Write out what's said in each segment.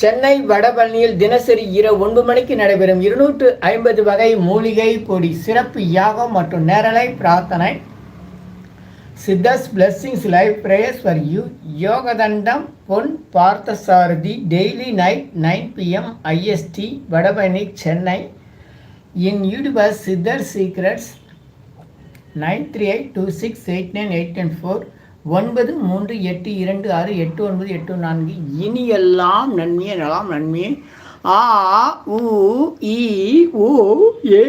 சென்னை வடபழனியில் தினசரி இரவு ஒன்பது மணிக்கு நடைபெறும் இருநூற்று ஐம்பது வகை மூலிகை பொடி சிறப்பு யாகம் மற்றும் நேரலை பிரார்த்தனை. Siddhas blessings live prayers for you Yogathandam Pon Parthasarathy daily night nine PM IST Vadapalani Chennai. In YouTuber Siddhar secrets nine three eight two six eight nine eight nine four ஒன்பது மூன்று எட்டு இரண்டு ஆறு எட்டு ஒன்பது எட்டு நான்கு. இனியெல்லாம் நன்மையே நலாம் நன்மையே. ஆ உ இ ஓ ஏ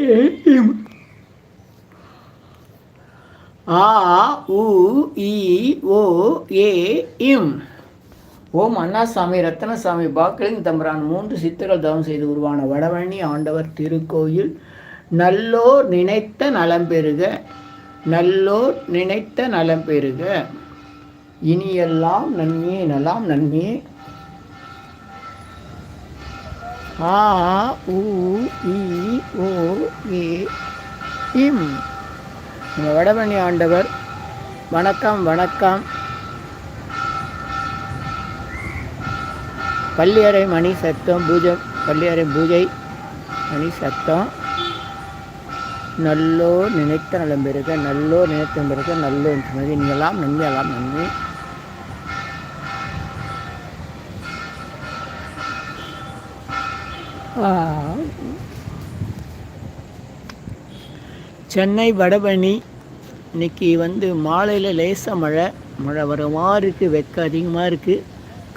ஆ உ இ ஓ ஏ இம். ஓம் அண்ணாசாமி ரத்தனசாமி பாக்களின் தம்பரான் மூன்று சித்தர்கள் தவம் செய்து உருவான வடபழனி ஆண்டவர் திருக்கோயில். நல்லோர் நினைத்த நலம் பெறுக. நல்லோர் நினைத்த நலம் பெறுக. இனியெல்லாம் நன்மையே நலாம் நன்மையே. ஆ உ இ ஓ ஏ இம். நம்ம வடபழனி ஆண்டவர் வணக்கம் வணக்கம். பள்ளியறை மணி சத்தம் பூஜை பள்ளியறை பூஜை மணி சத்தம். நல்லோ நினைத்த நலம் பெருக நல்லோ நினைத்த பெருக நல்லோ என்று நீங்களாம் நன்மையெல்லாம் நன்மை. சென்னை வடபழனி இன்னைக்கு வந்து மாலையில் லேசாக மழை. மழை வர மாதிரி இருக்குது வெக்க அதிகமாக இருக்குது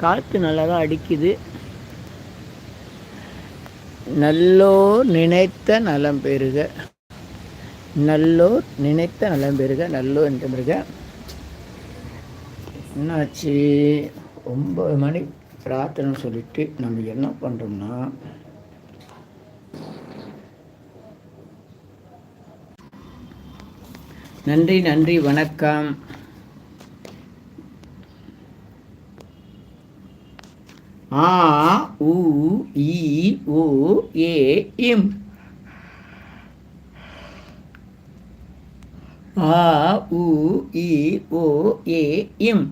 காற்று நல்லா தான் அடிக்குது. நல்லோ நினைத்த நலம் பெறுக. நல்லோர் நினைத்த நலம் பெறுக நல்லோர் என்ற பெறுக. என்னாச்சு? ஒம்பது மணி பிரார்த்தனை சொல்லிட்டு நம்ம என்ன பண்ணுறோம்னா நன்றி நன்றி வணக்கம். ஆ உ இ ஓ ஏ இம். ஆ உ இ ஓ ஏ இம்.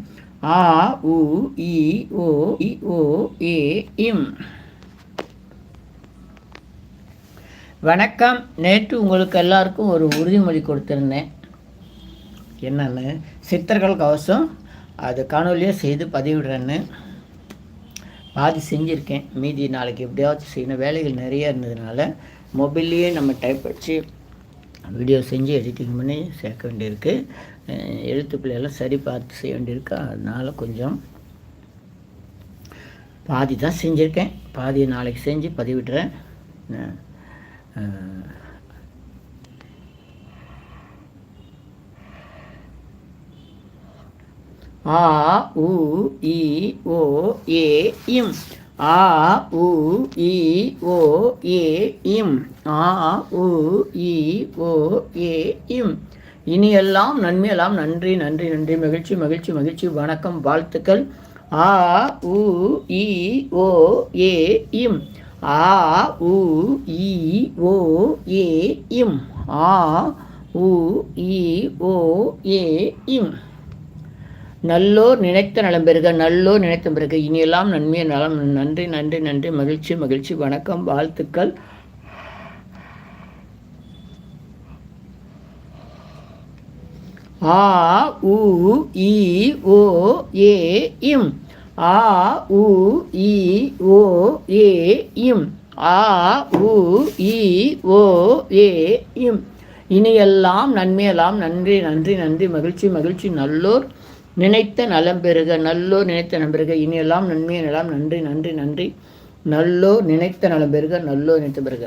ஆ உ இ ஓ இ ஓ ஏ இம். வணக்கம். நேற்று உங்களுக்கு எல்லாருக்கும் ஒரு உறுதிமொழி கொடுத்துருந்தேன். என்னன்னு சித்தர்கள் கவசம் அது காணொலியாக செய்து பதிவிடுறேன்னு பாதி செஞ்சுருக்கேன். மீதி நாளைக்கு எப்படியாச்சும் செய்யணும். வேலைகள் நிறைய இருந்ததுனால மொபைல்லையே நம்ம டைப் அடித்து வீடியோ செஞ்சு எடிட்டிங் பண்ணி சேர்க்க வேண்டியிருக்கு. எழுத்து பிள்ளையெல்லாம் சரி பார்த்து செய்ய வேண்டியிருக்கு. அதனால் கொஞ்சம் பாதி தான் செஞ்சுருக்கேன். பாதி நாளைக்கு செஞ்சு பதிவிடுறேன். ஆ உ இ ஓ ஏ இம். ஆ உ இ ஓ ஏ இம். ஆ உ இ ஓ ஏ இம். இனியெல்லாம் நன்மையெல்லாம் நன்றி நன்றி நன்றி. மகிழ்ச்சி மகிழ்ச்சி மகிழ்ச்சி. வணக்கம் வாழ்த்துக்கள். ஆ உ இ ஓ ஏ இம். ஆ உ இ ஓ ஏ இம். ஆ உ இ ஓ ஏ இம். நல்லோர் நினைத்த நலம் பெறுக நல்லோர் நினைத்த பிறகு இனியெல்லாம் நன்மையை நலம். நன்றி நன்றி நன்றி. மகிழ்ச்சி மகிழ்ச்சி. வணக்கம் வாழ்த்துக்கள். ஆ உ இ ஓ ஏ இம். ஆ உ இ ஓ ஏ இம். ஆ உ இ ஓ ஏ இம். இனியெல்லாம் நன்மையெல்லாம் நன்றி நன்றி நன்றி. மகிழ்ச்சி மகிழ்ச்சி. நல்லோர் நினைத்த நலம் பெறுக நல்லோர் நினைத்த நலம் பெறுக. இனியெல்லாம் நன்மையை நலம் நன்றி நன்றி நன்றி. நல்லோர் நினைத்த நலம் பெறுக நல்லோர் நினைத்த பெறுக.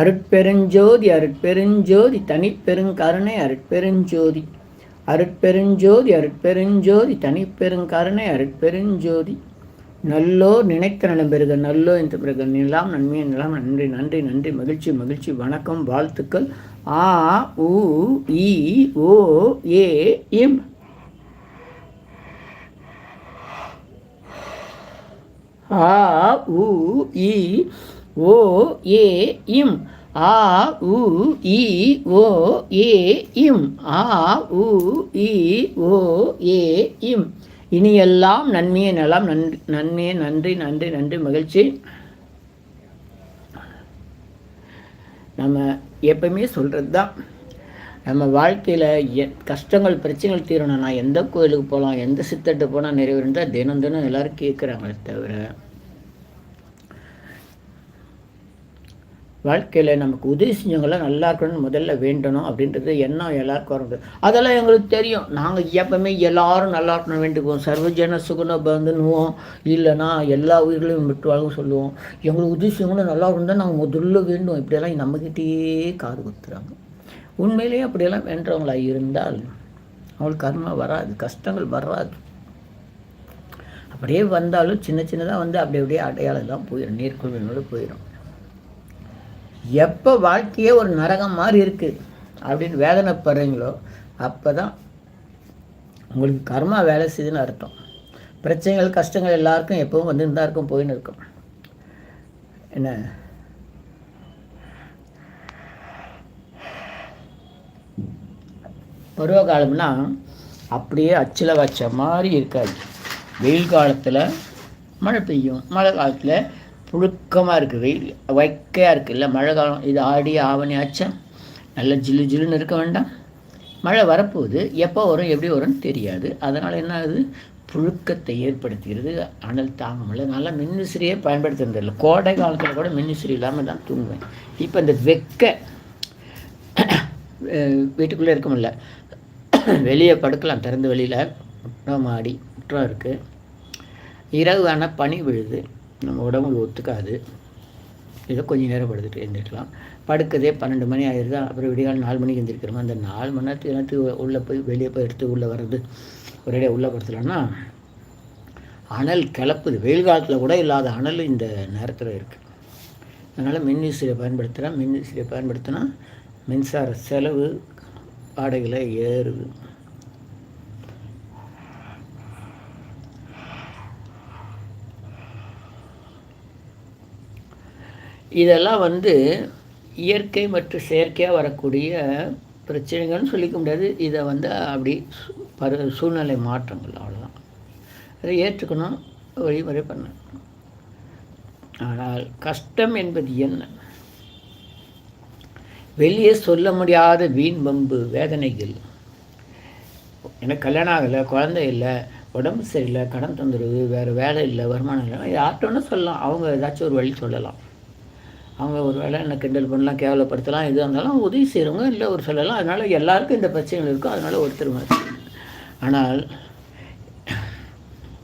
அருட்பெருஞ்சோதி அருட்பெருஞ்சோதி தனிப்பெருங்கருணை அருட்பெருஞ்சோதி. அருட்பெருஞ்சோதி அருட்பெருஞ்சோதி தனிப்பெருங்கருணை அருட்பெருஞ்சோதி. நல்லோர் நினைத்த நலம் பெறுக நல்லோ என்று பிறகு. நிலாம் நன்மையை நிலம் நன்றி நன்றி நன்றி. மகிழ்ச்சி மகிழ்ச்சி. வணக்கம் வாழ்த்துக்கள். ஆ உ இ ஓ ஏ இம். ஆ உ இ ஓ ஏ இம். ஆ உ இ ஓ ஏ இம். ஆ உ இ ஓ ஏ இம். இனியெல்லாம் நன்மையே நலம் நன் நன்மையே நன்றி நன்றி நன்றி மகிழ்ச்சி. நம்ம எப்பவுமே சொல்கிறது தான் நம்ம வாழ்க்கையில் எ கஷ்டங்கள் பிரச்சனைகள் தீரணும் நான் எந்த கோயிலுக்கு போகலாம் எந்த சித்தட்டு போனால் நிறைவேறுந்தால் தினம் தினம் எல்லோரும் கேட்குறாங்களே தவிர வாழ்க்கையில் நமக்கு உதவி செஞ்சவங்களாம் நல்லா இருக்கணும்னு முதல்ல வேண்டணும் அப்படின்றது எண்ணம் எல்லாருக்கும் வருது. அதெல்லாம் எங்களுக்கு தெரியும். நாங்கள் எப்பவுமே எல்லாரும் நல்லா இருக்கணும் வேண்டிக்குவோம். சர்வஜன சுகுண பந்துன்னுவோம். இல்லைனா எல்லா உயிர்களையும் விட்டுவாங்க சொல்லுவோம். எங்களுக்கு உதவி செஞ்சவங்களும் நல்லா இருந்தால் நாங்கள் முதல்ல வேண்டும் இப்படியெல்லாம் நம்மக்கிட்டேயே காது குத்துறாங்க. உண்மையிலேயே அப்படியெல்லாம் வேண்டவங்களாக இருந்தால் அவங்களுக்கு கர்மா வராது கஷ்டங்கள் வராது. அப்படியே வந்தாலும் சின்ன சின்னதாக வந்து அப்படி அப்படியே அடையாளம் தான் போயிடும் நீர்க்குழுவினோடு போயிடும் எப்போ வாழ்க்கையே ஒரு நரகம் மாதிரி இருக்குது அப்படின்னு வேதனைப்படுறீங்களோ அப்போ தான் உங்களுக்கு கர்மா வேலை செய்யுதுன்னு அர்த்தம். பிரச்சனைகள் கஷ்டங்கள் எல்லாருக்கும் எப்பவும் வந்து இருந்தா இருக்கும் போயின்னு இருக்கும். என்ன? பருவ காலம்னா அப்படியே அச்சில் வச்ச மாதிரி இருக்காது. வெயில் காலத்தில் மழை பெய்யும். மழை காலத்தில் புழுக்கமாக இருக்குது. வெயில் வைக்கையாக இருக்குது இல்லை மழை காலம் இது ஆடி ஆவணி ஆச்சா நல்ல ஜில்லு ஜில்லுன்னு இருக்க வேண்டாம். மழை வரப்போகுது. எப்போ வரும் எப்படி வரும்னு தெரியாது. அதனால் என்ன ஆகுது? புழுக்கத்தை ஏற்படுத்துகிறது அனல் தாங்க முடியல நல்லா மின்விசிறியே பயன்படுத்துறதில்லை கோடை காலத்தில் கூட மின்விசிறி இல்லாமல் தான் தூங்குவேன். இப்போ இந்த வெக்க வீட்டுக்குள்ளே இருக்க முடியல. வெளியே படுக்கலாம். திறந்த வெளியில் மாடி முற்றம் இருக்குது இரவு ஆனால் பனி விழுது. நம்ம உடம்பு ஒத்துக்காது. ஏதோ கொஞ்சம் நேரம் படுத்துட்டு எழுந்திருக்கலாம். படுக்கதே பன்னெண்டு மணி ஆயிடுது அப்புறம் விடியால் நாலு மணிக்கு எழுந்திருக்கிறோம் அந்த நாலு மணி நேரத்துக்கு எல்லாத்துக்கு உள்ளே போய் வெளியே போய் எடுத்து உள்ளே வர்றது? ஒரேடியாக உள்ளே படுத்தலாம்னா அனல் கிளப்புது. வெயில் காலத்தில் கூட இல்லாத அனல் இந்த நேரத்தில் இருக்குது அதனால் மின்விசிறியை பயன்படுத்துகிறேன் மின்விசிறியை பயன்படுத்தினா மின்சார செலவு வாடகையில் ஏறுது. இதெல்லாம் வந்து இயற்கை மற்றும் செயற்கையாக வரக்கூடிய பிரச்சனைகள்னு சொல்லிக்க முடியாது. இதை வந்து அப்படி பரு சூழ்நிலை மாற்றங்கள் அவ்வளோதான் அதை ஏற்றுக்கணும் வழிமுறை பண்ண ஆனால் கஷ்டம் என்பது என்ன? வெளியே சொல்ல முடியாத வீண் வம்பு வேதனைகள். எனக்கு கல்யாணம் ஆகலை குழந்தை இல்லை உடம்பு சரியில்லை கடன் தொந்தரவு வேறு வேலை இல்லை வருமானம் இல்லை யார்கிட்ட சொல்லலாம். அவங்க ஏதாச்சும் ஒரு வழி சொல்லலாம். அவங்க ஒரு வேளை என்ன கிண்டல் பண்ணலாம் கேவலப்படுத்தலாம் எது இருந்தாலும் உதவி செய்கிறவங்க இல்லை ஒரு சொல்லலாம் அதனால் எல்லாருக்கும் இந்த பிரச்சனைகள் இருக்கும் அதனால் ஒருத்தர் ஆனால்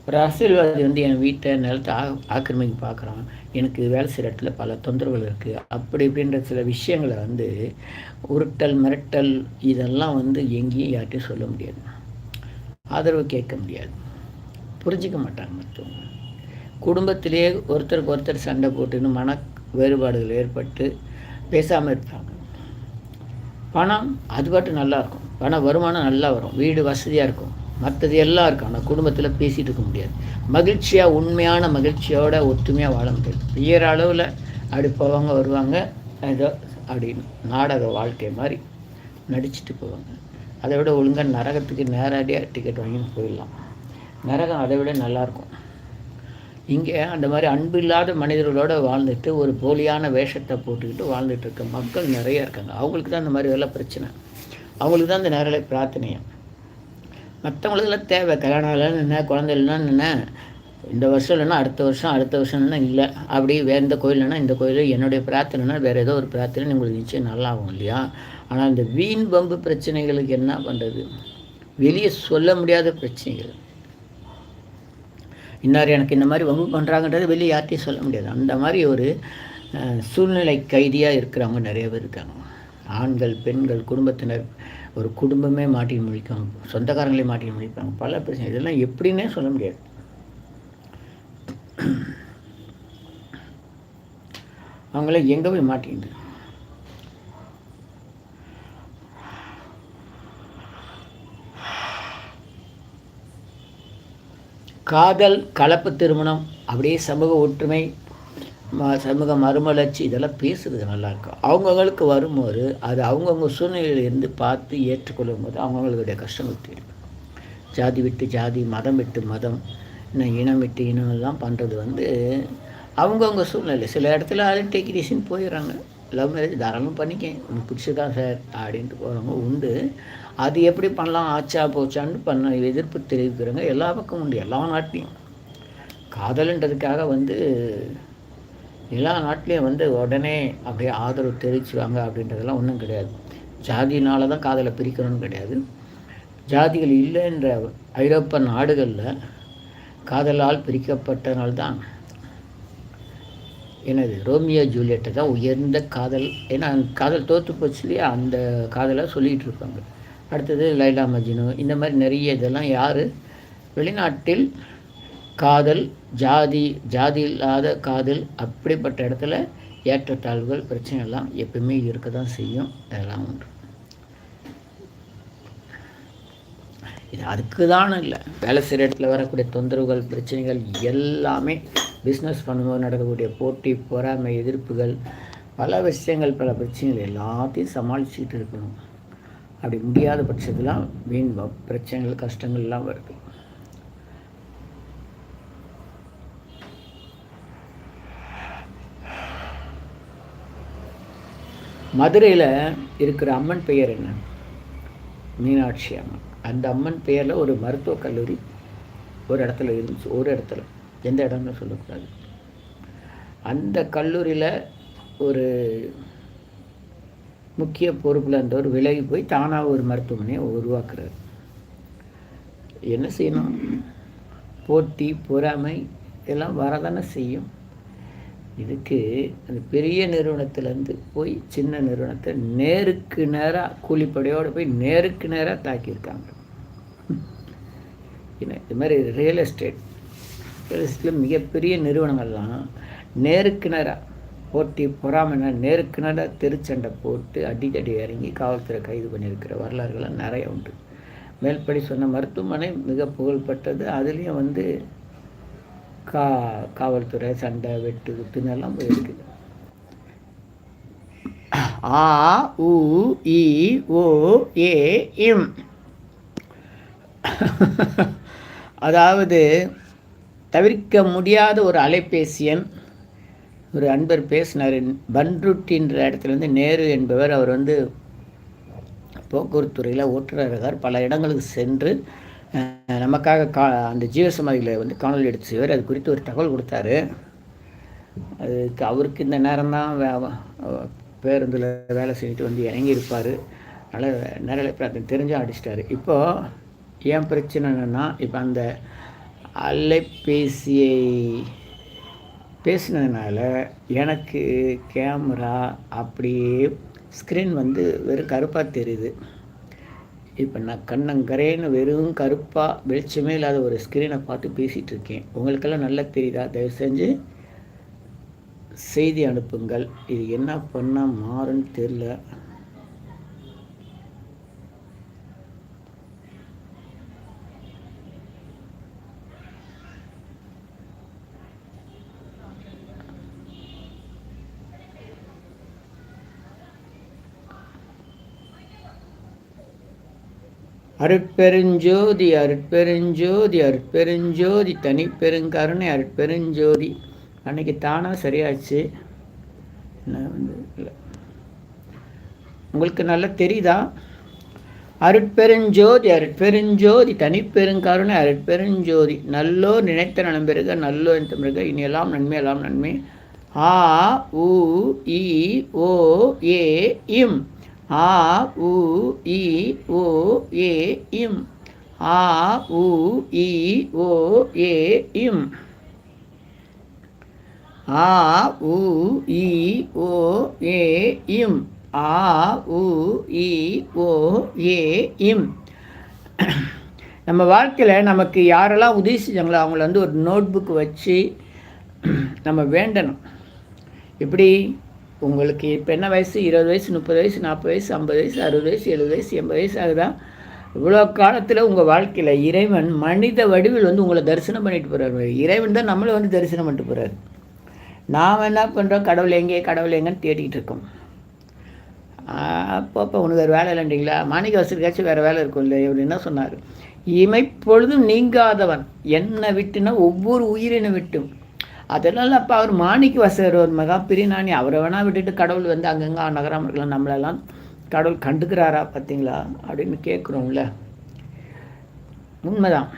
ஒரு அரசியல்வாதி வந்து என் வீட்டை நிலத்தை ஆ ஆக்கிரமிக்க பார்க்குறான். எனக்கு வேலை செய்கிற இடத்துல பல தொந்தரவுகள் இருக்குது அப்படி இப்படின்ற சில விஷயங்களை வந்து உருட்டல் மிரட்டல் இதெல்லாம் வந்து எங்கேயும் யார்ட்டையும் சொல்ல முடியாது. ஆதரவு கேட்க முடியாது. புரிஞ்சிக்க மாட்டாங்க மற்றவங்க. குடும்பத்திலே ஒருத்தருக்கு ஒருத்தர் சண்டை போட்டுன்னு மன வேறுபாடுகள் ஏற்பட்டு பேசாமல் இருப்பாங்க. பணம் அது பாட்டு நல்லாயிருக்கும் பண வருமானம் நல்லா வரும். வீடு வசதியாக இருக்கும். மற்றது எல்லாம் இருக்கும். ஆனால் குடும்பத்தில் பேசிகிட்டு இருக்க முடியாது. மகிழ்ச்சியாக உண்மையான மகிழ்ச்சியோட ஒத்துமையாக வாழ முடியாது. பெயர் அளவில் அப்படி போவாங்க வருவாங்க. ஏதோ அப்படி நாடக வாழ்க்கை மாதிரி நடிச்சுட்டு போவாங்க. அதை விட ஒழுங்காக நரகத்துக்கு நேரடியாக டிக்கெட் வாங்கின்னு போயிடலாம். நரகம் அதை விட நல்லாயிருக்கும் இங்கே அந்த மாதிரி அன்பு இல்லாத மனிதர்களோடு வாழ்ந்துட்டு ஒரு போலியான வேஷத்தை போட்டுக்கிட்டு வாழ்ந்துட்டு இருக்க மக்கள் நிறைய இருக்காங்க. அவங்களுக்கு தான் இந்த மாதிரி வேலை பிரச்சனை. அவங்களுக்கு தான் இந்த நேரலை பிரார்த்தனையும். மற்றவங்களுக்குலாம் தேவை. கல்யாணம் இல்லைன்னு என்ன? குழந்தை இல்லைன்னா என்ன? இந்த வருஷம் இல்லைன்னா அடுத்த வருஷம் அடுத்த வருஷம் இல்லைன்னா இல்லை. அப்படி வேறு எந்த கோயில்னா இந்த கோயில் என்னுடைய பிரார்த்தனைனா வேறு ஏதோ ஒரு பிரார்த்தனை உங்களுக்கு நிச்சயம் நல்லாகும் இல்லையா? ஆனால் இந்த வீண் பம்பு பிரச்சனைகளுக்கு என்ன பண்ணுறது? வெளியே சொல்ல முடியாத பிரச்சனைகள். இன்னார் எனக்கு இந்த மாதிரி வம்பு பண்ணுறாங்கன்றது வெளியே யார்ட்டையும் சொல்ல முடியாது. அந்த மாதிரி ஒரு சூழ்நிலை கைதியாக இருக்கிறவங்க நிறைய பேர் இருக்காங்க. ஆண்கள் பெண்கள் குடும்பத்தினர் ஒரு குடும்பமே மாட்டி முடிக்கும் சொந்தக்காரங்களே மாட்டி முடிப்பாங்க பல பிரச்சனை. இதெல்லாம் எப்படின்னே சொல்ல முடியாது. அவங்கள எங்கே போய் மாட்டிக்கிட்டு? காதல் கலப்பு திருமணம் அப்படியே சமூக ஒற்றுமை சமூக மறுமலர்ச்சி இதெல்லாம் பேசுறது நல்லாயிருக்கும் அவங்கவுங்களுக்கு வரும்போது அது அவங்கவுங்க சூழ்நிலையில் இருந்து பார்த்து ஏற்றுக்கொள்ளும் போது அவங்கவுங்களுடைய கஷ்டங்கள் தீரும். ஜாதி விட்டு ஜாதி மதம் விட்டு மதம் இன்னும் இனம் விட்டு இனம் எல்லாம் பண்ணுறது வந்து அவங்கவுங்க சூழ்நிலை. சில இடத்துல அது டெக்னீஷியன் போயிடுறாங்க. லவ் மேரேஜ் தாராளம் பண்ணிக்கேன் உனக்கு பிடிச்சதான் சார் அப்படின்ட்டு போகிறவங்க உண்டு. அது எப்படி பண்ணலாம் ஆச்சா போச்சான்னு பண்ண எதிர்ப்பு தெரிவிக்கிறவங்க எல்லா பக்கமும் உண்டு எல்லா நாட்டிலையும். காதல்ன்றதுக்காக வந்து எல்லா நாட்டிலையும் வந்து உடனே அப்படியே ஆதரவு தெரிவிச்சுவாங்க அப்படின்றதெல்லாம் ஒன்றும் கிடையாது. ஜாதியினால தான் காதலை பிரிக்கணும்னு கிடையாது. ஜாதிகள் இல்லைன்ற ஐரோப்பா நாடுகளில் காதலால் பிரிக்கப்பட்டனால்தான் எனது ரோமியோ ஜூலியட்டை தான் உயர்ந்த காதல். ஏன்னா காதல் தோற்று போச்சு இல்லையா? அந்த காதலை சொல்லிகிட்டு இருப்பாங்க. அடுத்தது லைலா மஜ்னு. இந்த மாதிரி நிறைய இதெல்லாம் யார்? வெளிநாட்டில் காதல் ஜாதி ஜாதி இல்லாத காதல் அப்படிப்பட்ட இடத்துல ஏற்றத்தாழ்வுகள் பிரச்சனை எல்லாம் எப்பவுமே இருக்க தான் செய்யும். இதெல்லாம் உண்டு. இது அதுக்கு தான் இல்லை. வேலை செய்கிற இடத்துல வரக்கூடிய தொந்தரவுகள் பிரச்சனைகள் எல்லாமே பிஸ்னஸ் பண்ணும்போது நடக்கக்கூடிய போட்டி பொறாமை எதிர்ப்புகள் பல விஷயங்கள் பல பிரச்சனைகள் எல்லாத்தையும் சமாளிச்சுக்கிட்டு இருக்கணும். அப்படி முடியாத பட்சத்துலாம் வீண் பிரச்சனைகள் கஷ்டங்கள்லாம் வருது. மதுரையில் இருக்கிற அம்மன் பெயர் என்ன? மீனாட்சி அம்மன். அந்த அம்மன் பெயரில் ஒரு மருத்துவக் கல்லூரி ஒரு இடத்துல இருந்துச்சு ஒரு இடத்துல. எந்த இடம்னு சொல்லக்கூடாது. அந்த கல்லூரியில் ஒரு முக்கிய பொறுப்பில் இருந்தவர் விலகி போய் தானாக ஒரு மருத்துவமனையை உருவாக்குறார். என்ன செய்யணும்? போட்டி பொறாமை இதெல்லாம் வரதானே செய்யும். இதுக்கு அந்த பெரிய நிறுவனத்திலேருந்து போய் சின்ன நிறுவனத்தை நேருக்கு நேராக கூலிப்படையோடு போய் நேருக்கு நேராக தாக்கியிருக்காங்க. இது மாதிரி ரியல் எஸ்டேட் ரியல் எஸ்டேட்டில் மிகப்பெரிய நிறுவனங்கள்லாம் நேருக்கு நேராக போட்டி பொறாமைனா நேருக்கு நட தெருச்சண்டை போட்டு அடிக்கடி இறங்கி காவல்துறை கைது பண்ணியிருக்கிற வரலாறுகள்லாம் நிறைய உண்டு. மேல்படி சொன்ன மருத்துவமனை மிக புகழ்பெற்றது. அதுலேயும் வந்து கா காவல்துறை சண்டை வெட்டு குத்துன்னு போயிருக்குது ஆ உ இ ஓ ஏ இம். அதாவது தவிர்க்க முடியாத ஒரு அலைபேசி எண் ஒரு அன்பர் பேசினார் பன்ருட்டின்ற இடத்துலேருந்து நேரு என்பவர் அவர் வந்து போக்குவரத்துறையில் ஓட்டுநர் இருக்கார் பல இடங்களுக்கு சென்று நமக்காக கா அந்த ஜீவசமாதியில் வந்து காணொலி எடுத்து செய்வார். அது குறித்து ஒரு தகவல் கொடுத்தாரு. அதுக்கு அவருக்கு இந்த நேரம் தான் பேருந்தில் வேலை செஞ்சுட்டு வந்து இறங்கி இருப்பார் அதனால் நிறைய பிரார்த்தனை தெரிஞ்சு அடிச்சிட்டாரு. இப்போது ஏன் பிரச்சனை என்னென்னா இப்போ அந்த அலைபேசியை பேசினதுனால எனக்கு கேமரா அப்படியே ஸ்க்ரீன் வந்து வெறும் கருப்பாக தெரியுது. இப்போ நான் கண்ணங்கரேன்னு வெறும் கருப்பாக வெளிச்சமே இல்லாத ஒரு ஸ்க்ரீனை பார்த்து பேசிகிட்டு இருக்கேன் உங்களுக்கெல்லாம் நல்லா தெரியுதா? தயவு செஞ்சு செய்தி அனுப்புங்கள். இது என்ன பண்ணால் மாறுன்னு தெரில அருட்பெருஞ்சோதி அருட்பெருஞ்சோதி அருட்பெருஞ்சோதி தனிப்பெருங்கருணை அருட்பெருஞ்சோதி. அன்னைக்கு தானாக சரியாச்சு. உங்களுக்கு நல்லா தெரியுதா? அருட்பெருஞ்சோதி அருட்பெருஞ்சோதி தனிப்பெருங்கருணை அருட்பெருஞ்சோதி. நல்லோ நினைத்த நலம்பெருக நல்லோ இந்த மிருக இனியெல்லாம் நன்மை எல்லாம் நன்மை. ஆ உ இ ஓ ஏ இம். ஆ உ இ ஓ ஏ இம். ஆ உ இ ஓ ஏ இம். ஆ உ இ ஓ ஏ இம். ஆ உ இ ஓ ஏ இம். நம்ம வாழ்க்கையில் நமக்கு யாரெல்லாம் உதவி செஞ்சாங்களோ அவங்கள வந்து ஒரு நோட் புக் வச்சு நம்ம வேண்டணும். எப்படி? உங்களுக்கு இப்போ என்ன வயசு? இருபது வயசு முப்பது வயசு நாற்பது வயசு ஐம்பது வயசு அறுபது வயசு எழுபது வயசு எண்பது வயசு அதுதான். இவ்வளோ காலத்தில் உங்கள் வாழ்க்கையில் இறைவன் மனித வடிவில் வந்து உங்களை தரிசனம் பண்ணிட்டு போகிறார் இறைவன் தான் நம்மளை வந்து தரிசனம் பண்ணிட்டு போகிறார் நாம் என்ன பண்ணுறோம் கடவுள் எங்கே? கடவுள் எங்கேன்னு தேடிக்கிட்டு இருக்கோம். அப்போ அப்போ உனக்கு வேறு வேலை இல்லைன்றீங்களா? மாணிக்க வசதிக்காச்சும் வேறு வேலை இருக்கும் இல்லை இவர் என்ன சொன்னார்? இமைப்பொழுதும் நீங்காதவன். என்னை விட்டுனா ஒவ்வொரு உயிரினை விட்டும். அதனால் அப்போ அவர் மாணிக்கு வசர் ஒரு மகா பிரிநாணி அவரை வேணால் விட்டுட்டு கடவுள் வந்து அங்கங்கே நகராமல் இருக்கலாம் நம்மளெல்லாம் கடவுள் கண்டுக்கிறாரா பார்த்தீங்களா அப்படின்னு கேட்குறோம்ல உண்மைதான்.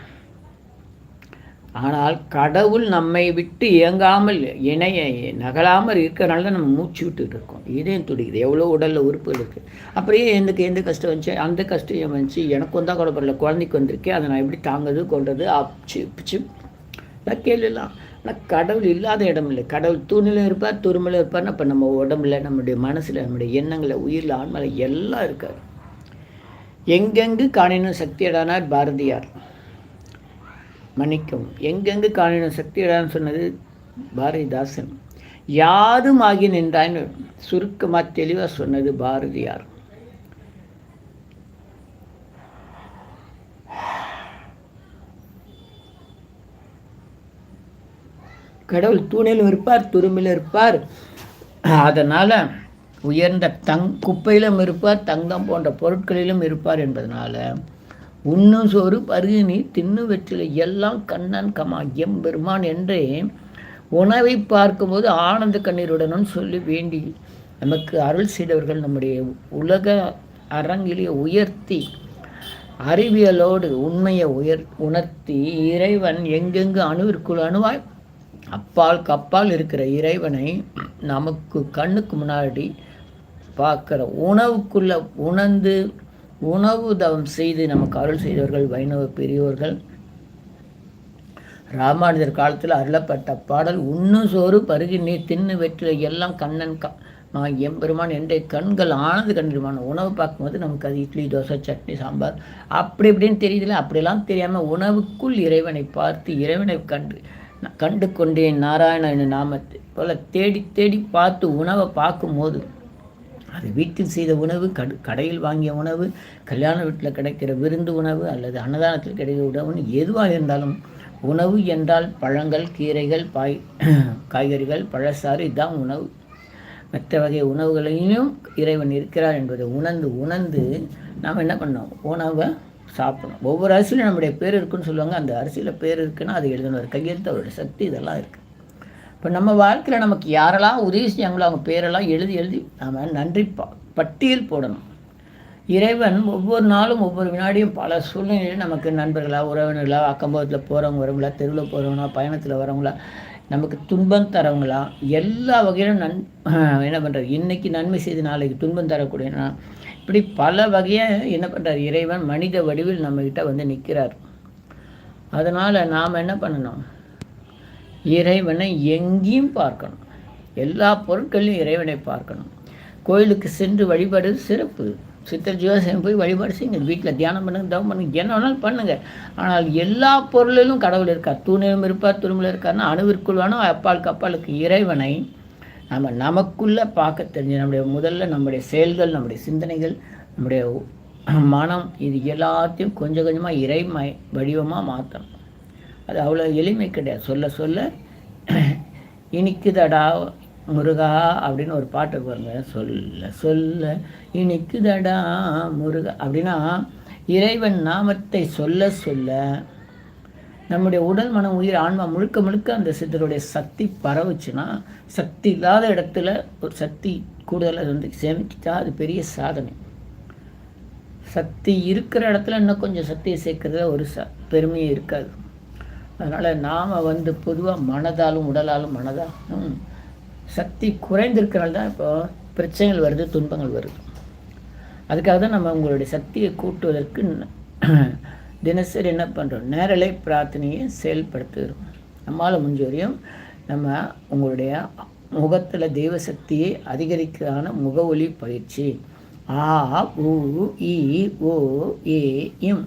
ஆனால் கடவுள் நம்மை விட்டு இயங்காமல் இணைய நகலாமல் இருக்கிறனால தான் நம்ம மூச்சு விட்டுட்டு இருக்கோம். இதயம் துடிக்குது. எவ்வளோ உடலில் உறுப்புகள் இருக்குது அப்படியே எனக்கு எந்த கஷ்டம் வந்துச்சு? அந்த கஷ்டம் வந்துச்சு. எனக்கு வந்தால் கூட பரவாயில்ல குழந்தைக்கு வந்திருக்கேன் அதை நான் எப்படி தாங்கிறது கொண்டது அப்ச்சு பிச்சு கேள்விலாம் ஆனால் கடவுள் இல்லாத இடம் இல்லை. கடவுள் தூணில் இருப்பார் துருமையில் இருப்பார்னு அப்போ நம்ம உடம்புல நம்முடைய மனசில் நம்முடைய எண்ணங்களில் உயிரில் ஆன்மலை எல்லாம் இருக்கார் எங்கெங்கு காணினும் சக்தியடானார் பாரதியார். மன்னிக்கும் எங்கெங்கு காணினும் சக்தியடான்னு சொன்னது பாரதிதாசன். யாரும் ஆகி நின்றான்னு சுருக்கமாக தெளிவாக சொன்னது பாரதியார். கடவுள் தூணிலும் இருப்பார் துரும்பிலும் இருப்பார் அதனால் உயர்ந்த தங் குப்பையிலும் இருப்பார் தங்கம் போன்ற பொருட்களிலும் இருப்பார் என்பதனால் உண்ணும் சோறு பருகினி தின்னு வெற்றிலை எல்லாம் கண்ணன் கமா எம்பெருமான் என்றே உணவை பார்க்கும்போது ஆனந்த கண்ணீருடனும் சொல்லி வேண்டி நமக்கு அருள் செய்தவர்கள் நம்முடைய உலக அரங்கிலே உயர்த்தி அறிவியலோடு உண்மையை உயர் உணர்த்தி இறைவன் எங்கெங்கு அணுவிற்குள் அணுவாய் அப்பால் கப்பால் இருக்கிற இறைவனை நமக்கு கண்ணுக்கு முன்னாடி பார்க்குற உணவுக்குள்ள உணர்ந்து உணவு தவம் செய்து நமக்கு அருள் செய்தவர்கள் வைணவ பெரியோர்கள். ராமானுஜர் காலத்தில் அருளப்பட்ட பாடல் உண்ணு சோறு பருகி நீர் தின்னு வெற்றில எல்லாம் கண்ணன் க எம்பெருமான் என்ற கண்கள் ஆனது கண்டிருமான உணவு பார்க்கும்போது நமக்கு அது இட்லி தோசை சட்னி சாம்பார். அப்படி இப்படின்னு தெரியுதுல அப்படிலாம் தெரியாமல் உணவுக்குள் இறைவனை பார்த்து இறைவனை கண்டு கண்டு கொண்டேன் நாராயணன் நாமத்தை போல் தேடி தேடி பார்த்து உணவை பார்க்கும்போது அது வீட்டில் செய்த உணவு கடு கடையில் வாங்கிய உணவு கல்யாண வீட்டில் கிடைக்கிற விருந்து உணவு அல்லது அன்னதானத்தில் கிடைக்கிற உணவுன்னு எதுவாக இருந்தாலும் உணவு என்றால் பழங்கள் கீரைகள் பாய் காய்கறிகள் பழசாறு இதுதான் உணவு. மற்ற வகை உணவுகளையும் இறைவன் இருக்கிறார் என்பதை உணர்ந்து உணர்ந்து நாம் என்ன பண்ணோம்? உணவை சாப்பிடணும். ஒவ்வொரு அரிசியிலும் நம்முடைய பேர் இருக்குன்னு சொல்லுவாங்க. அந்த அரிசியில் பேர் இருக்குன்னா அது எழுதணும். கையெழுத்து அவருடைய சக்தி இதெல்லாம் இருக்குது இப்போ நம்ம வாழ்க்கையில் நமக்கு யாரெல்லாம் உதவி செய்யாங்களோ அவங்க பேரெல்லாம் எழுதி எழுதி நாம் நன்றி ப பட்டியல் போடணும். இறைவன் ஒவ்வொரு நாளும் ஒவ்வொரு வினாடியும் பல சூழ்நிலையில் நமக்கு நண்பர்களாக உறவினர்களாக அக்கம்பகத்தில் போகிறவங்க வரவங்களா தெருவில் போகிறவங்களா பயணத்தில் வரவங்களா நமக்கு துன்பம் தரவங்களா? எல்லா வகையிலும் நன் என்ன பண்ணுறது இன்றைக்கி நன்மை செய்து நாளைக்கு துன்பம் தரக்கூடியனா இப்படி பல வகையாக என்ன பண்ணுறார் இறைவன் மனித வடிவில் நம்மக்கிட்ட வந்து நிற்கிறார் அதனால் நாம் என்ன பண்ணணும்? இறைவனை எங்கேயும் பார்க்கணும். எல்லா பொருட்களையும் இறைவனை பார்க்கணும். கோயிலுக்கு சென்று வழிபாடு சிறப்பு. சித்தர் ஜீவாசனம் போய் வழிபாடு செய்யுங்க. வீட்டில் தியானம் பண்ணுங்க தவம் பண்ணுங்க என்ன வேணாலும் பண்ணுங்கள் ஆனால் எல்லா பொருளிலும் கடவுள் இருக்கார். தூணிலும் இருப்பார் துருமில் இருக்கார்னா அணுவிற்குள் அப்பாளுக்கு அப்பாளுக்கு இறைவனை நம்ம நமக்குள்ளே பார்க்க தெரிஞ்சு நம்முடைய முதல்ல நம்முடைய செயல்கள் நம்முடைய சிந்தனைகள் நம்முடைய மனம் இது எல்லாத்தையும் கொஞ்சம் கொஞ்சமாக இறைமை வடிவமாக மாற்றணும் அது அவ்வளோ எளிமை கிடையாது. சொல்ல சொல்ல இனிக்குதடா முருகா அப்படின்னு ஒரு பாட்டு பாருங்க. சொல்ல சொல்ல இனிக்குதடா முருக அப்படின்னா இறைவன் நாமத்தை சொல்ல சொல்ல நம்முடைய உடல் மனம் உயிர் ஆன்மா முழுக்க முழுக்க அந்த சித்தருடைய சக்தி பரவுச்சுன்னா சக்தி இல்லாத இடத்துல ஒரு சக்தி கூடுதலாக வந்து சேமிச்சா அது பெரிய சாதனை. சக்தி இருக்கிற இடத்துல இன்னும் கொஞ்சம் சக்தியை சேர்க்கறதுல ஒரு ச பெருமையே இருக்காது. அதனால் நாம் வந்து பொதுவாக மனதாலும் உடலாலும் மனதாலும் சக்தி குறைந்திருக்கிறனால தான் இப்போ பிரச்சனைகள் வருது துன்பங்கள் வருது. அதுக்காக தான் நம்ம உங்களுடைய சக்தியை கூட்டுவதற்கு தினசரி என்ன பண்ணுறோம் நேரலை பிரார்த்தனையை செயல்படுத்துகிறோம். நம்மளால் முடிஞ்ச வரையும் நம்ம உங்களுடைய முகத்தில் தெய்வ சக்தியை அதிகரிக்கிறான முக ஒலி பயிற்சி. ஆ உ இ ஓ ஏ இம்.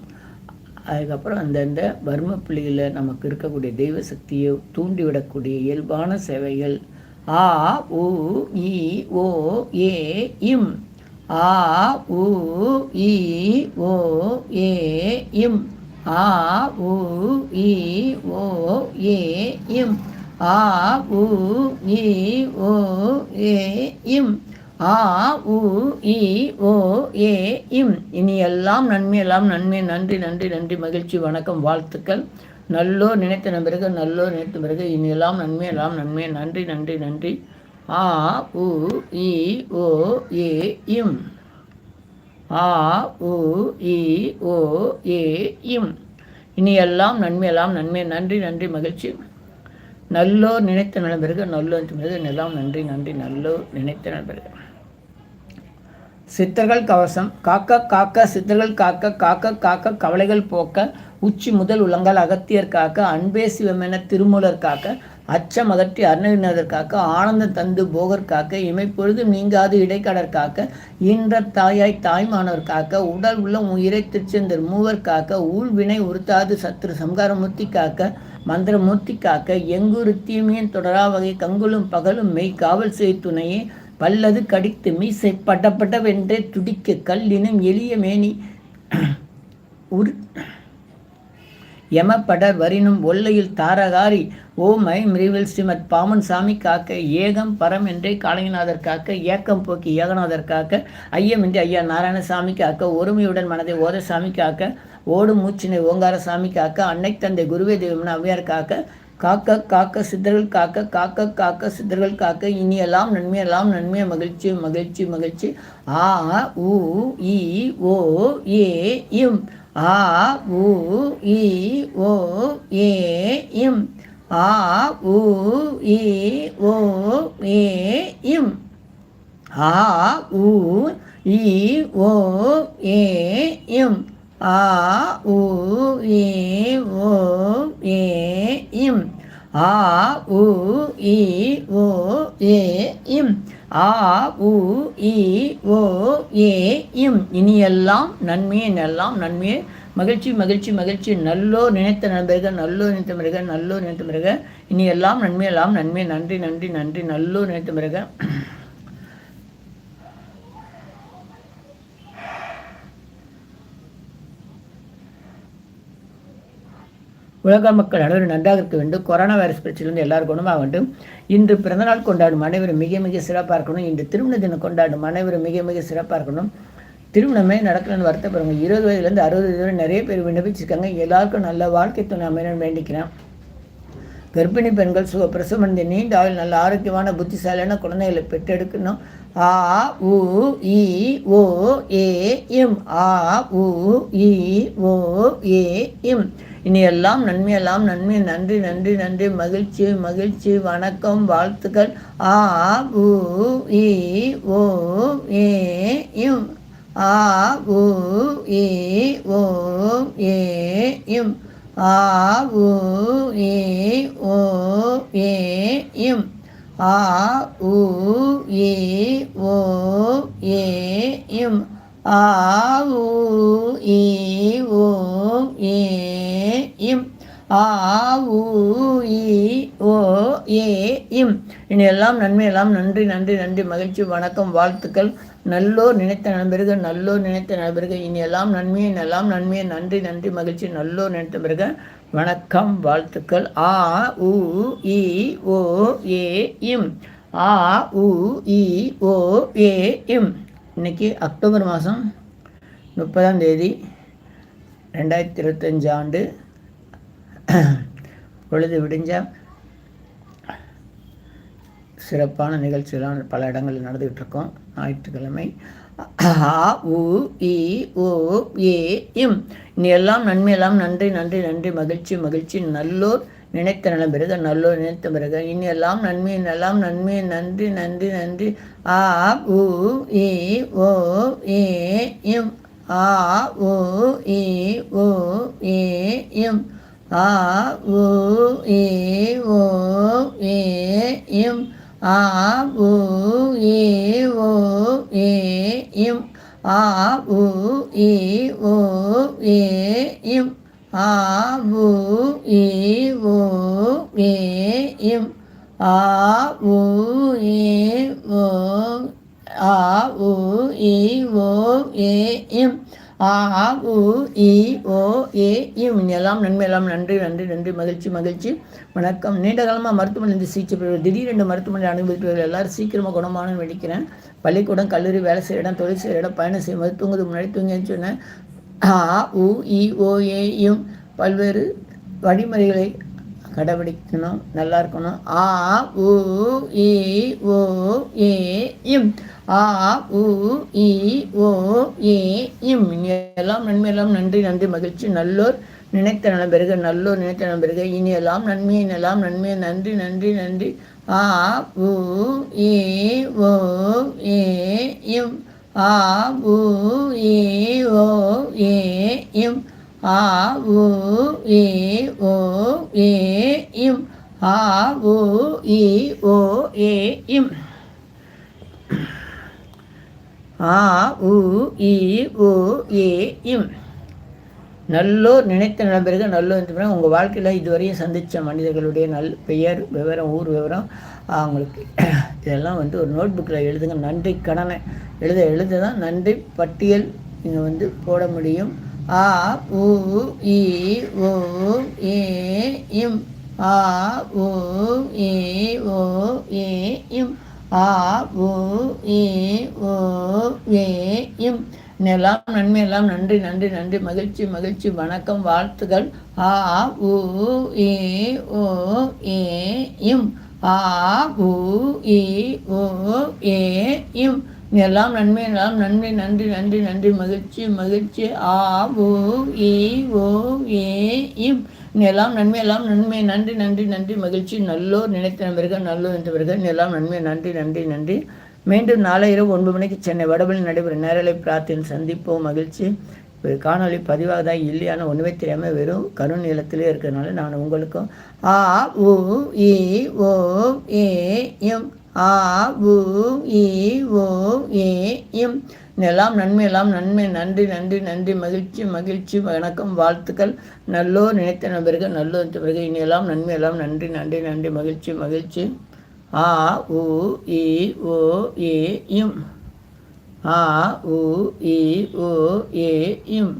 அதுக்கப்புறம் அந்தந்த வர்ம புள்ளியில் நமக்கு இருக்கக்கூடிய தெய்வ சக்தியை தூண்டிவிடக்கூடிய இயல்பான சேவைகள். ஆ உ இ ஓ ஏ இம். ஆ உ இ ஓ ஏ இம். ஆ உ இ ஓ ஏ இம். ஆ உ இ ஓ ஏ இம். ஆ உ இ ஓ ஏ இம். இனி எல்லாம் நன்மை எல்லாம் நன்மை. நன்றி நன்றி நன்றி. மகிழ்ச்சி வணக்கம் வாழ்த்துக்கள். நல்லோர் நினைத்த பிறகு நல்லோர் நினைத்த பிறகு இனி எல்லாம் நன்மை எல்லாம் நன்மை. நன்றி நன்றி நன்றி. ஆ உ இ ஓ ஏ இம். ஆ உ இ ஓ ஏ இம். இனி எல்லாம் நன்மை எல்லாம் நன்மை நன்றி நன்றி மகிழ்ச்சி. நல்லோர் நினைத்த நண்பர்கள் நல்லோர் பிறகு எல்லாம் நன்றி நன்றி நல்லோர் நினைத்த நண்பர்கள் சித்தர்கள் கவசம் காக்க காக்க சித்தர்கள் காக்க காக்க காக்க கவலைகள் போக்க உச்சி முதல் உலங்கால் அகத்தியர் காக்க அன்பே சிவமென திருமூலர் காக்க அச்சம் அகற்றி அருணகிரிநாதர் காக்க ஆனந்தம் தந்து போகர் காக்க இமைப்பொழுதும் நீங்காது இடைக்கடர் காக்க ஈன்ற தாயாய் தாய்மானவர் காக்க உடல் உள்ள உயிரை திருச்செந்தர் மூவர் காக்க ஊழ்வினை உறுத்தாது சத்ரு சம்காரமூர்த்தி காக்க மந்திரமூர்த்தி காக்க எங்கூரு தீமையின் தொடரா வகை கங்குலும் பகலும் மெய் காவல் செய் துணையே பல்லது கடித்து மீசை பட்டப்பட்டவென்றே துடிக்க கல்லினும் எளிய மேனி உரு யமப்படர் வரினும் ஒல்லையில் தாரகாரி ஓமை மை மிரிவில் ஸ்ரீமத் பாமன் சாமி காக்க ஏகம் பரம் என்றே காளையநாதர் காக்க ஏக்கம் போக்கி ஏகநாதர் காக்க ஐயமின்றி ஐயா நாராயணசாமி காக்க ஒருமையுடன் மனதை ஓத சாமி காக்க ஓடும் மூச்சினை ஓங்கார சாமி காக்க அன்னை தந்தை குருவே தெய்வம்னு அவ்வியார் காக்க காக்க காக்க சித்தர்கள் காக்க காக்க காக்க சித்தர்கள் காக்க இனியெல்லாம் நன்மையெல்லாம் நன்மை மகிழ்ச்சி மகிழ்ச்சி மகிழ்ச்சி ஆ உ இ ஓ ஏ இம் ஆ உ இ ஓ ஏ இம். ஆ உ இ ஓ ஏ இம். ஆ உ இ ஓ ஏ இம். ஆ உ இ ஓ ஏ இம். ஆ உ இ ஓ ஏ இம். ஆ உ இ ஓ ஏ இம். இனியெல்லாம் நன்மையே எல்லாம் நன்மையே. மகிழ்ச்சி மகிழ்ச்சி மகிழ்ச்சி. நல்லோ நினைத்த நண்பர்கள் நல்லோ நினைத்த பிறகு நல்லோ நினைத்த பிறகு இனி எல்லாம் நன்மையெல்லாம் நன்மை. நன்றி நன்றி நன்றி. நல்லோ நினைத்த பிறகு உலக மக்கள் அனைவரும் நன்றாக இருக்க வேண்டும். கொரோனா வைரஸ் பிரச்சனையிலிருந்து எல்லாரும் குணமாக வேண்டும். இன்று பிறந்தநாள் கொண்டாடும் அனைவரும் மிக மிக சிறப்பாக இருக்கணும். இன்று திருமண தினம் கொண்டாடும் அனைவரும் மிக மிக சிறப்பாக இருக்கணும். திருமணமே நடக்கணும்னு வருத்தப்படுங்க இருபது வயதுலேருந்து அறுபது வயது வரை நிறைய பேர் விண்ணப்பிச்சிருக்காங்க. எல்லாருக்கும் நல்ல வாழ்க்கை துணை அமையணும்னு வேண்டிக்கிறேன். கர்ப்பிணி பெண்கள் சுக பிரசவம் நீண்ட ஆயுள் நல்ல ஆரோக்கியமான புத்திசாலியான குழந்தைகளை பெற்றெடுக்கணும். ஆ உ இ ஓ ஏ எம். ஆ உ இ ஓ ஏ எம். இனி எல்லாம் நன்மையெல்லாம் நன்மை நன்றி நன்றி நன்றி. மகிழ்ச்சி மகிழ்ச்சி. வணக்கம் வாழ்த்துக்கள். ஆ உ இ ஓ ஏ இம். ஆ உ இ ஓ ஏ இம். ஆ உ இ ஓ ஏ இம். ஆ உ இ ஓ ஏ இம். ஆ உ ஏ ஓ ஏ இம் ஆ உ இ ஓ ஏ இம். இனி எல்லாம் நன்மை எல்லாம் நன்றி நன்றி நன்றி மகிழ்ச்சி வணக்கம் வாழ்த்துக்கள். நல்லோ நினைத்த நண்பர்கள் நல்லோ நினைத்த நண்பர்கள். இனி எல்லாம் நன்மையை எல்லாம் நன்மையை நன்றி நன்றி மகிழ்ச்சி நல்லோ நினைத்த பிறகு வணக்கம் வாழ்த்துக்கள். ஆ உ இ ஓ ஏ இம். ஆ உ இ ஓ ஏ இம். இன்றைக்கி அக்டோபர் மாதம் முப்பதாம் தேதி ரெண்டாயிரத்தி இருபத்தஞ்சு ஆண்டு. பொழுது விடிஞ்ச சிறப்பான நிகழ்ச்சிகள்லாம் பல இடங்களில் நடந்துக்கிட்டு இருக்கோம் ஞாயிற்றுக்கிழமை ஆ உ இ ஓ ஏ இம் இனி எல்லாம் நன்மையெல்லாம் நன்றி நன்றி நன்றி. மகிழ்ச்சி மகிழ்ச்சி. நல்லோர் நினைத்த நலம் பிறகு நல்லோர் நினைத்த பிறகு இனி எல்லாம் நன்மை எல்லாம் நன்மை நன்றி நன்றி நன்றி. ஆ உ இ ஓ ஏ இம் ஆ உ இ ஓ ஏ இம் ஆ உ இ ஓ ஏ இம் ஆ உ ஏ ஓ ஏ இம் ஆ உ ஏ ஓ ஏ இம் ஆ உ இ ஓ ஏ இம். ஆ உ இ ஓ ஆ உ இ ஓ ஏ இம். ஆ ஆ உ இ ஓ ஏ இம். எல்லாம் நன்மை எல்லாம் நன்றி நன்றி நன்றி. மகிழ்ச்சி மகிழ்ச்சி. வணக்கம். நீண்ட காலமாக மருத்துவமனை சிகிச்சை பெறுவது திடீரென்று மருத்துவமனை அனுபவித்து எல்லாரும் சீக்கிரமாக குணமானு வெடிக்கிறேன் பள்ளிக்கூடம் கல்லூரி வேலை செய்கிற இடம் தொழில் செய்கிற இடம் பயணம் செய்யும் போது தூங்குது முன்னாடி தூங்கின்னு சொன்னேன். ஆ உ இ ஓ பல்வேறு வழிமுறைகளை கடைபிடிக்கணும். நல்லா இருக்கணும். ஆ உ இ ஓ ஏ இம் ஆ உ இ ஓ ஏ இம் எல்லாம் நன்மை எல்லாம் நன்றி நன்றி மகிழ்ச்சி. நல்லோர் நினைத்த நலம் பெருக நல்லோர் நினைத்த நலம் பெருக இனி எல்லாம் நன்மையை எல்லாம் நன்மையை நன்றி நன்றி நன்றி. ஆ உ ஏ ஓ ஏ இம் ஆ உ ஏ ஓ ஏ இம். ஆ உ ஏ ஓ ஏ இம். ஆ உ இ ஓ ஏ இம். ஆ உ இ ஓ ஏ இம். நல்லோர் நினைத்த நண்பர்கள் நல்லோர் என்று உங்கள் வாழ்க்கையில் இதுவரையும் சந்தித்த மனிதர்களுடைய நல் பெயர் விவரம் ஊர் விவரம் அவங்களுக்கு இதெல்லாம் வந்து ஒரு நோட் புக்கில் எழுதுங்க. நன்றி கடனை எழுத எழுத தான் நன்றி பட்டியல் நீங்கள் வந்து போட முடியும். ஆ உ இ ஓ ஏ இம். ஆ உ இ ஓ ஏ இம். ஆ உ இ ஓ ஏ இம். எல்லாம் நன்மை எல்லாம் நன்றி நன்றி நன்றி. மகிழ்ச்சி மகிழ்ச்சி. வணக்கம் வாழ்த்துகள். ஆ உ ஏ ஓ ஏ இம். ஆ உ இ ஓ ஏ இம். எல்லாம் நன்மை எல்லாம் நன்மை நன்றி நன்றி நன்றி. மகிழ்ச்சி மகிழ்ச்சி. ஆ உ இ ஓ ஏ இம். எல்லாம் நன்மை எல்லாம் நன்மை. நன்றி நன்றி நன்றி. மகிழ்ச்சி. நல்லோர் நினைத்த நபர்கள் நல்லோர் என்றவர்கள் எல்லாம் நன்மை நன்றி நன்றி நன்றி. மீண்டும் நாளை இரவு ஒன்பது மணிக்கு சென்னை வடபழி நடைபெறும் நேரலை பிரார்த்தனை சந்திப்போம். மகிழ்ச்சி. ஒரு காணொலி பதிவாக தான் இல்லையான ஒன்றுமே தெரியாமல் வெறும் கருநீளத்திலே இருக்கிறதுனால நான் உங்களுக்கும் ஆ உ இ ஓ ஏ எம் ஆ உ இ ஓ ஏ எம். எல்லாம் நன்மை எல்லாம் நன்மை. நன்றி நன்றி நன்றி. மகிழ்ச்சி மகிழ்ச்சி. வணக்கம் வாழ்த்துக்கள். நல்லோ நினைத்த நபர்கள் நல்லோ பிறகு இனி எல்லாம் நன்மை எல்லாம் நன்றி நன்றி நன்றி. மகிழ்ச்சி மகிழ்ச்சி. ஆ உ இ ஓ ஏ இம் ஆ உ இ ஓ ஏ இம்